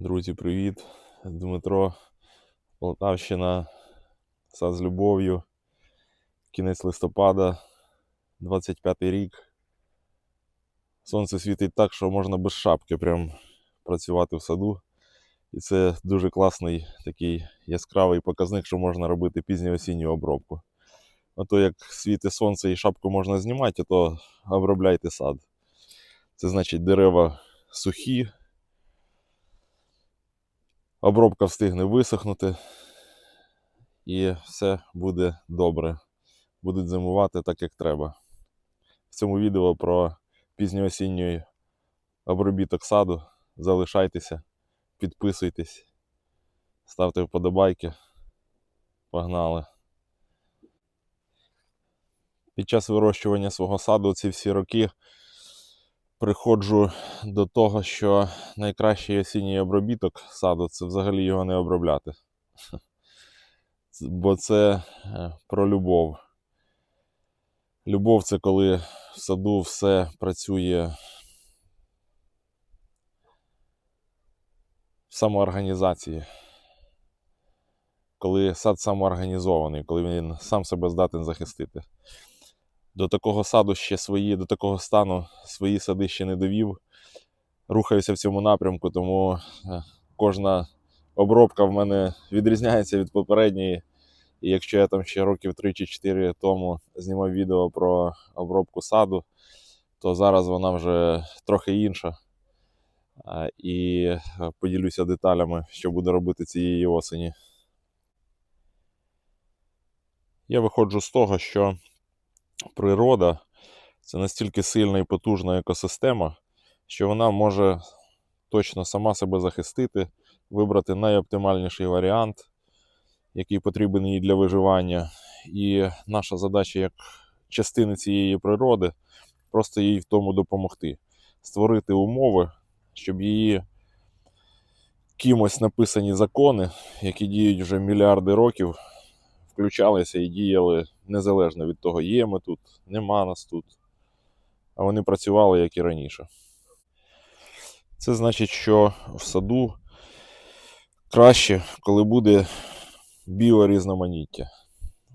Друзі, привіт! Дмитро, Полтавщина, сад з любов'ю. Кінець листопада, 25 рік. Сонце світить так, що можна без шапки прям працювати в саду. І це дуже класний такий яскравий показник, що можна робити пізньоосінню обробку. А то як світить сонце і шапку можна знімати, то обробляйте сад. Це значить дерева сухі, обробка встигне висохнути, і все буде добре. Будуть зимувати так, як треба. В цьому відео про пізньоосінній обробіток саду. Залишайтеся, підписуйтесь, ставте вподобайки. Погнали! Під час вирощування свого саду ці всі роки приходжу до того, що найкращий осінній обробіток саду це взагалі його не обробляти. Бо це е, про любов. Любов це коли в саду все працює в самоорганізації. Коли сад самоорганізований, коли він сам себе здатен захистити. До такого саду ще свої, до такого стану свої сади ще не довів. Рухаюся в цьому напрямку, тому е, кожна обробка в мене відрізняється від попередньої. І якщо я там ще років 3 чи 4 тому знімав відео про обробку саду, то зараз вона вже трохи інша. І е, поділюся деталями, що буду робити цієї осені. Я виходжу з того, що природа це настільки сильна і потужна екосистема, що вона може точно сама себе захистити, вибрати найоптимальніший варіант, який потрібен їй для виживання. І наша задача як частини цієї природи просто їй в тому допомогти, створити умови, щоб її кимось написані закони, які діють вже мільярди років, включалися і діяли незалежно від того, є ми тут, нема нас тут. А вони працювали як і раніше. Це значить, що в саду краще, коли буде біорізноманіття.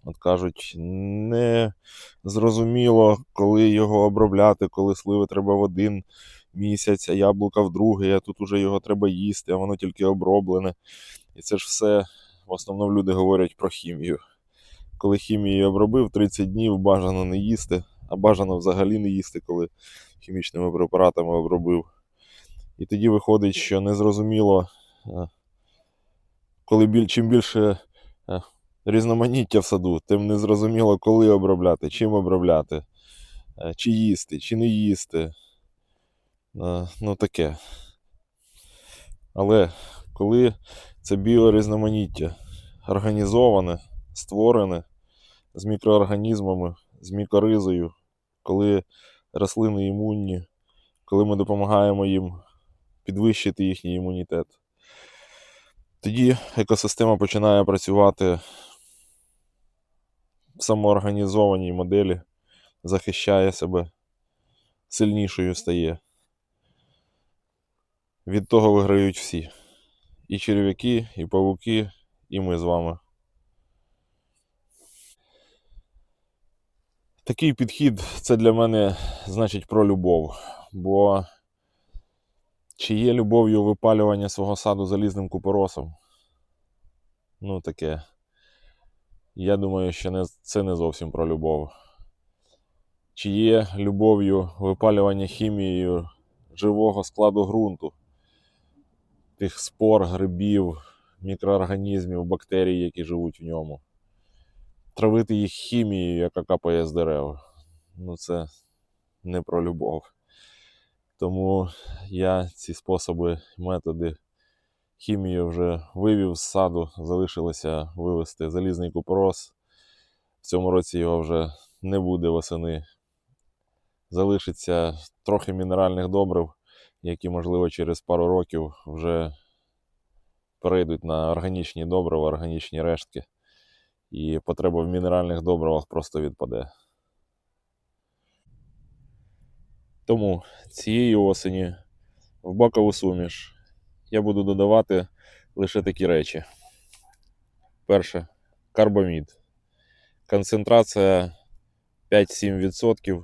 От кажуть, не зрозуміло, коли його обробляти, коли сливи треба в один місяць, а яблука в другий, а тут уже його треба їсти, а воно тільки оброблене. І це ж все в основному люди говорять про хімію. Коли хімією обробив 30 днів, бажано не їсти, а бажано взагалі не їсти, коли хімічними препаратами обробив. І тоді виходить, що незрозуміло, е, коли біль, чим більше е, різноманіття в саду, тим незрозуміло, коли обробляти, чим обробляти, е, чи їсти, чи не їсти. Ну таке. Але коли це біорізноманіття організоване, створене з мікроорганізмами, з мікоризою, коли рослини імунні, коли ми допомагаємо їм підвищити їхній імунітет, тоді екосистема починає працювати в самоорганізованій моделі, захищає себе, сильнішою стає. Від того виграють всі. І черв'яки, і павуки, і ми з вами. Такий підхід це для мене значить про любов. Бо чи є любов'ю випалювання свого саду залізним купоросом? Ну, таке. Я думаю, що не, це не зовсім про любов. Чи є любов'ю випалювання хімією живого складу ґрунту, тих спор, грибів, мікроорганізмів, бактерій, які живуть в ньому. Травити їх хімією, яка капає з дерев. Ну, це не про любов. Тому я ці способи, методи хімії вже вивів з саду, залишилося вивести залізний купорос. В цьому році його вже не буде восени. Залишиться трохи мінеральних добрив, які, можливо, через пару років вже перейдуть на органічні добрива, органічні рештки. І потреба в мінеральних добривах просто відпаде. Тому цієї осені в бакову суміш я буду додавати лише такі речі. Перше карбамід. Концентрація 5-7%.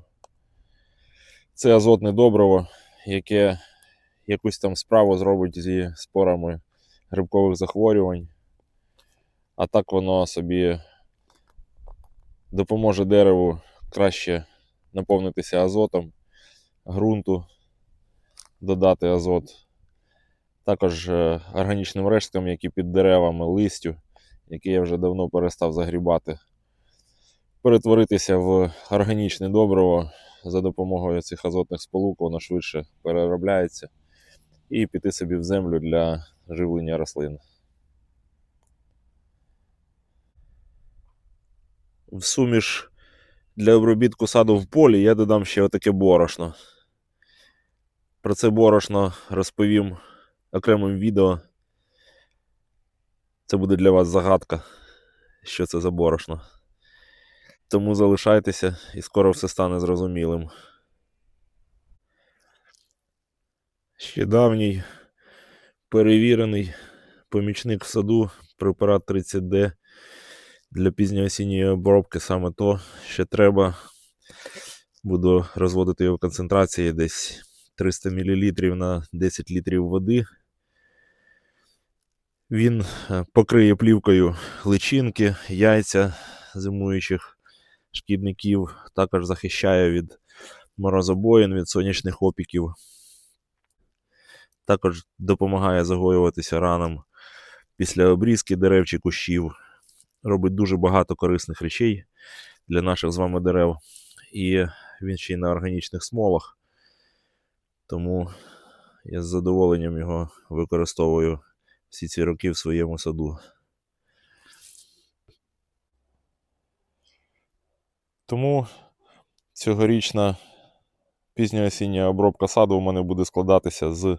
Це азотне добриво, яке якусь там справу зробить зі спорами грибкових захворювань. А так воно собі допоможе дереву краще наповнитися азотом, ґрунту, додати азот. Також е, органічним решткам, які під деревами, листю, які я вже давно перестав загрібати. Перетворитися в органічне добриво за допомогою цих азотних сполук, воно швидше переробляється, і піти собі в землю для живлення рослин. В суміш для обробітку саду в полі я додам ще отаке борошно. Про це борошно розповім окремим відео. Це буде для вас загадка, що це за борошно. Тому залишайтеся і скоро все стане зрозумілим. Ще давній перевірений помічник в саду препарат 30D для пізньоосінньої обробки саме то, що треба. Буду розводити його в концентрації десь 300 мл на 10 літрів води. Він е, покриє плівкою личинки, яйця зимуючих шкідників, також захищає від морозобоїн, від сонячних опіків. Також допомагає загоюватися ранам після обрізки дерев чи кущів. Робить дуже багато корисних речей для наших з вами дерев. І він ще й на органічних смолах. Тому я з задоволенням його використовую всі ці роки в своєму саду. Тому цьогорічна пізньоосіння обробка саду у мене буде складатися з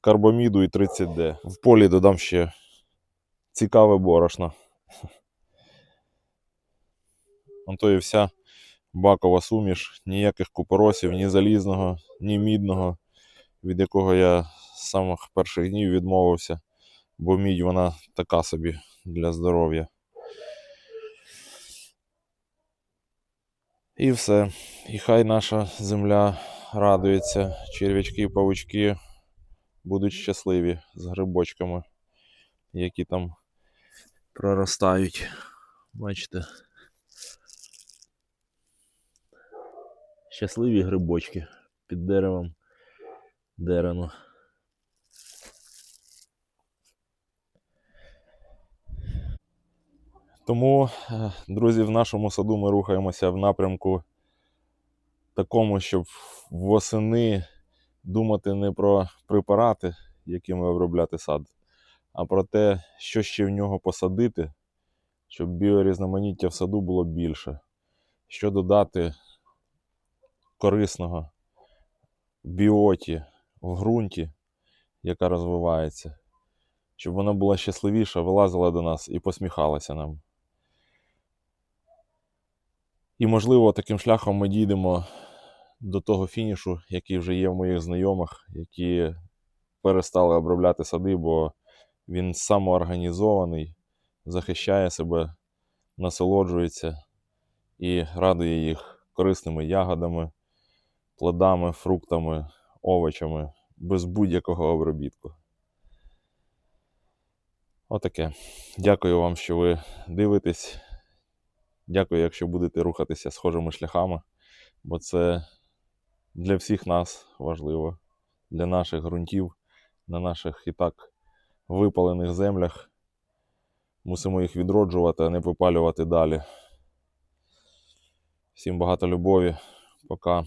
карбаміду і 30D. В полі додам ще цікаве борошно. Он то і вся бакова суміш, ніяких купоросів, ні залізного, ні мідного, від якого я з самих перших днів відмовився, бо мідь вона така собі для здоров'я. І все. І хай наша земля радується, черв'ячки павучки будуть щасливі з грибочками, які там проростають. Бачите. Щасливі грибочки під деревом дерену. Тому, е, друзі, в нашому саду ми рухаємося в напрямку такому, щоб восени думати не про препарати, якими обробляти сад, а про те, що ще в нього посадити, щоб біорізноманіття в саду було більше. Що додати корисного біоті, в ґрунті, яка розвивається, щоб вона була щасливіша, вилазила до нас і посміхалася нам. І, можливо, таким шляхом ми дійдемо до того фінішу, який вже є в моїх знайомих, які перестали обробляти сади, бо він самоорганізований, захищає себе, насолоджується і радує їх корисними ягодами, плодами, фруктами, овочами, без будь-якого обробітку. Отаке. Дякую вам, що ви дивитесь. Дякую, якщо будете рухатися схожими шляхами, бо це для всіх нас важливо, для наших ґрунтів, на наших і так випалених землях. Мусимо їх відроджувати, а не попалювати далі. Всім багато любові. Пока.